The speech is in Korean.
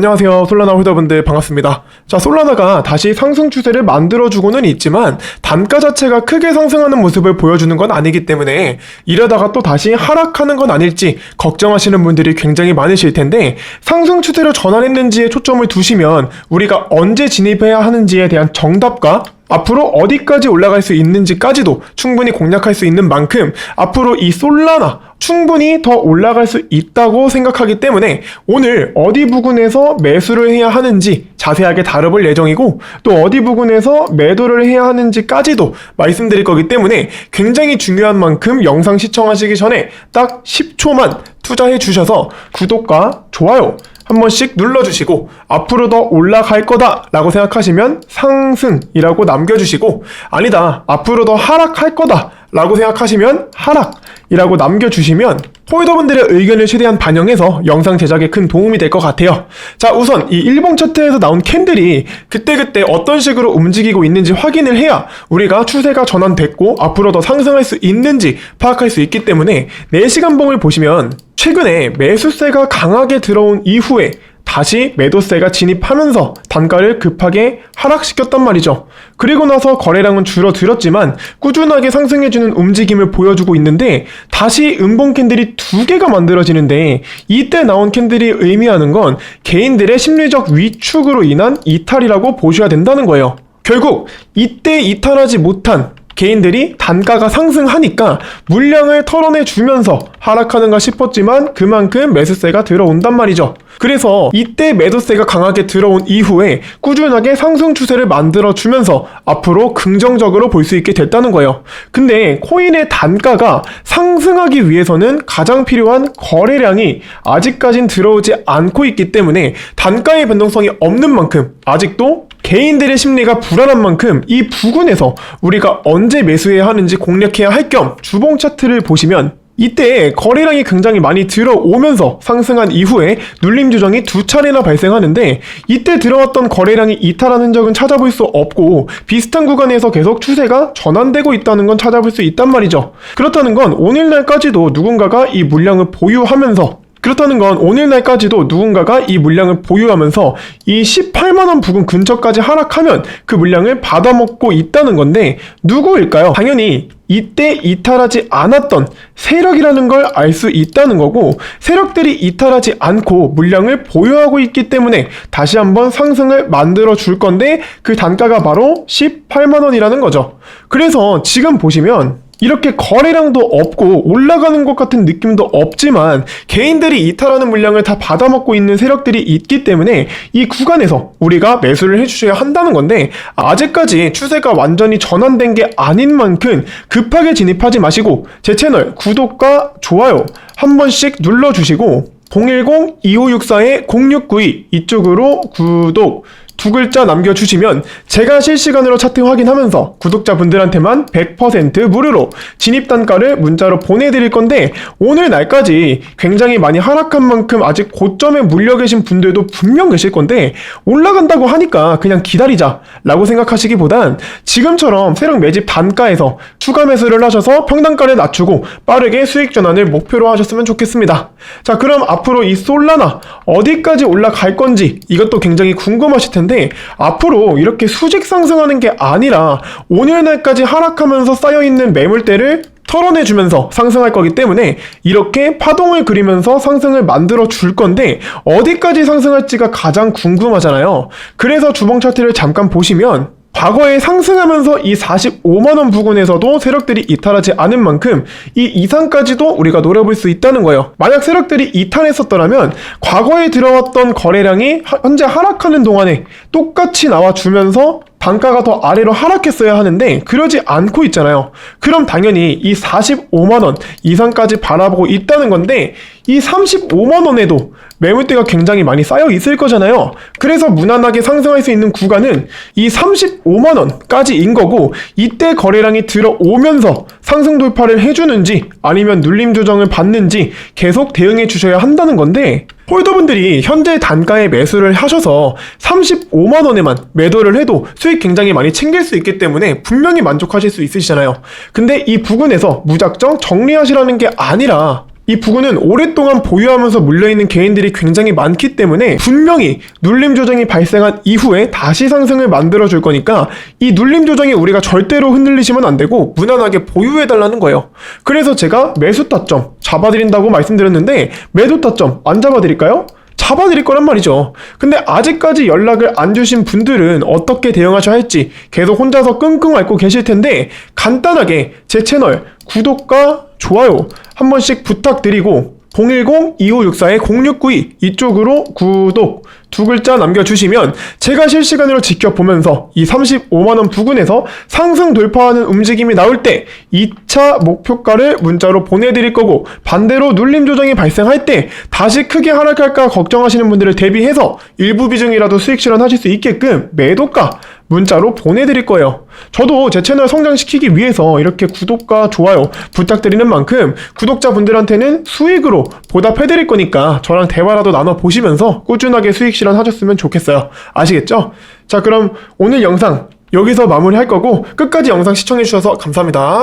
안녕하세요. 솔라나 홀더분들 반갑습니다. 자, 솔라나가 다시 상승 추세를 만들어주고는 있지만 단가 자체가 크게 상승하는 모습을 보여주는 건 아니기 때문에 이러다가 또 다시 하락하는 건 아닐지 걱정하시는 분들이 굉장히 많으실 텐데 상승 추세로 전환했는지에 초점을 두시면 우리가 언제 진입해야 하는지에 대한 정답과 앞으로 어디까지 올라갈 수 있는지까지도 충분히 공략할 수 있는 만큼 앞으로 이 솔라나 충분히 더 올라갈 수 있다고 생각하기 때문에 오늘 어디 부근에서 매수를 해야 하는지 자세하게 다뤄볼 예정이고 또 어디 부근에서 매도를 해야 하는지까지도 말씀드릴 거기 때문에 굉장히 중요한 만큼 영상 시청하시기 전에 딱 10초만 투자해 주셔서 구독과 좋아요 한 번씩 눌러주시고 앞으로 더 올라갈 거다 라고 생각하시면 상승이라고 남겨주시고 아니다 앞으로 더 하락할 거다 라고 생각하시면 하락이라고 남겨주시면 홀더분들의 의견을 최대한 반영해서 영상 제작에 큰 도움이 될 것 같아요. 자 우선 이 일봉 차트에서 나온 캔들이 그때그때 어떤 식으로 움직이고 있는지 확인을 해야 우리가 추세가 전환됐고 앞으로 더 상승할 수 있는지 파악할 수 있기 때문에 4시간 봉을 보시면 최근에 매수세가 강하게 들어온 이후에 다시 매도세가 진입하면서 단가를 급하게 하락시켰단 말이죠. 그리고 나서 거래량은 줄어들었지만 꾸준하게 상승해주는 움직임을 보여주고 있는데 다시 음봉 캔들이 두 개가 만들어지는데 이때 나온 캔들이 의미하는 건 개인들의 심리적 위축으로 인한 이탈이라고 보셔야 된다는 거예요. 결국 이때 이탈하지 못한 개인들이 단가가 상승하니까 물량을 털어내 주면서 하락하는가 싶었지만 그만큼 매수세가 들어온단 말이죠. 그래서 이때 매도세가 강하게 들어온 이후에 꾸준하게 상승 추세를 만들어 주면서 앞으로 긍정적으로 볼 수 있게 됐다는 거예요. 근데 코인의 단가가 상승하기 위해서는 가장 필요한 거래량이 아직까진 들어오지 않고 있기 때문에 단가의 변동성이 없는 만큼 아직도 개인들의 심리가 불안한 만큼 이 부근에서 우리가 언제 매수해야 하는지 공략해야 할 겸 주봉 차트를 보시면 이때 거래량이 굉장히 많이 들어오면서 상승한 이후에 눌림 조정이 두 차례나 발생하는데 이때 들어왔던 거래량이 이탈한 흔적은 찾아볼 수 없고 비슷한 구간에서 계속 추세가 전환되고 있다는 건 찾아볼 수 있단 말이죠. 그렇다는 건 오늘날까지도 누군가가 이 물량을 보유하면서 그렇다는 건 오늘날까지도 누군가가 이 물량을 보유하면서 이 18만원 부근 근처까지 하락하면 그 물량을 받아먹고 있다는 건데 누구일까요? 당연히 이때 이탈하지 않았던 세력이라는 걸 알 수 있다는 거고 세력들이 이탈하지 않고 물량을 보유하고 있기 때문에 다시 한번 상승을 만들어 줄 건데 그 단가가 바로 18만 원이라는 거죠. 그래서 지금 보시면 이렇게 거래량도 없고 올라가는 것 같은 느낌도 없지만 개인들이 이탈하는 물량을 다 받아먹고 있는 세력들이 있기 때문에 이 구간에서 우리가 매수를 해주셔야 한다는 건데 아직까지 추세가 완전히 전환된 게 아닌 만큼 급하게 진입하지 마시고 제 채널 구독과 좋아요 한 번씩 눌러주시고 010-2564-0692 이쪽으로 구독 두 글자 남겨주시면 제가 실시간으로 차트 확인하면서 구독자분들한테만 100% 무료로 진입 단가를 문자로 보내드릴 건데 오늘 날까지 굉장히 많이 하락한 만큼 아직 고점에 물려 계신 분들도 분명 계실 건데 올라간다고 하니까 그냥 기다리자 라고 생각하시기보단 지금처럼 세력 매집 단가에서 추가 매수를 하셔서 평단가를 낮추고 빠르게 수익 전환을 목표로 하셨으면 좋겠습니다. 자 그럼 앞으로 이 솔라나 어디까지 올라갈 건지 이것도 굉장히 궁금하실 텐데 텐데 앞으로 이렇게 수직 상승하는 게 아니라 오늘날까지 하락하면서 쌓여있는 매물대를 털어내주면서 상승할 거기 때문에 이렇게 파동을 그리면서 상승을 만들어 줄 건데 어디까지 상승할지가 가장 궁금하잖아요. 그래서 주봉 차트를 잠깐 보시면 과거에 상승하면서 이 45만원 부근에서도 세력들이 이탈하지 않은 만큼 이 이상까지도 우리가 노려볼 수 있다는 거예요. 만약 세력들이 이탈했었더라면 과거에 들어왔던 거래량이 하- 현재 하락하는 동안에 똑같이 나와주면서 단가가 더 아래로 하락했어야 하는데 그러지 않고 있잖아요. 그럼 당연히 이 45만 원 이상까지 바라보고 있다는 건데 이 35만 원에도 매물대가 굉장히 많이 쌓여 있을 거잖아요. 그래서 무난하게 상승할 수 있는 구간은 이 35만 원까지인 거고 이때 거래량이 들어오면서 상승 돌파를 해주는지 아니면 눌림 조정을 받는지 계속 대응해 주셔야 한다는 건데 홀더분들이 현재 단가에 매수를 하셔서 35만 원에만 매도를 해도 수익 굉장히 많이 챙길 수 있기 때문에 분명히 만족하실 수 있으시잖아요. 근데 이 부근에서 무작정 정리하시라는 게 아니라 이 부근은 오랫동안 보유하면서 물려있는 개인들이 굉장히 많기 때문에 분명히 눌림 조정이 발생한 이후에 다시 상승을 만들어 줄 거니까 이 눌림 조정이 우리가 절대로 흔들리시면 안 되고 무난하게 보유해 달라는 거예요. 그래서 제가 매수 타점 잡아드린다고 말씀드렸는데 매도 타점 안 잡아드릴까요? 잡아드릴 거란 말이죠. 근데 아직까지 연락을 안 주신 분들은 어떻게 대응하셔야 할지 계속 혼자서 끙끙 앓고 계실 텐데 간단하게 제 채널 구독과 좋아요 한 번씩 부탁드리고 010-2564-0692 이쪽으로 구독 두 글자 남겨주시면 제가 실시간으로 지켜보면서 이 35만원 부근에서 상승 돌파하는 움직임이 나올 때 2차 목표가를 문자로 보내드릴 거고 반대로 눌림 조정이 발생할 때 다시 크게 하락할까 걱정하시는 분들을 대비해서 일부 비중이라도 수익 실현하실 수 있게끔 매도가 문자로 보내드릴 거예요. 저도 제 채널 성장시키기 위해서 이렇게 구독과 좋아요 부탁드리는 만큼 구독자분들한테는 수익으로 보답해드릴 거니까 저랑 대화라도 나눠보시면서 꾸준하게 수익 실현 하셨으면 좋겠어요. 아시겠죠? 자, 그럼 오늘 영상 여기서 마무리할 거고 끝까지 영상 시청해주셔서 감사합니다.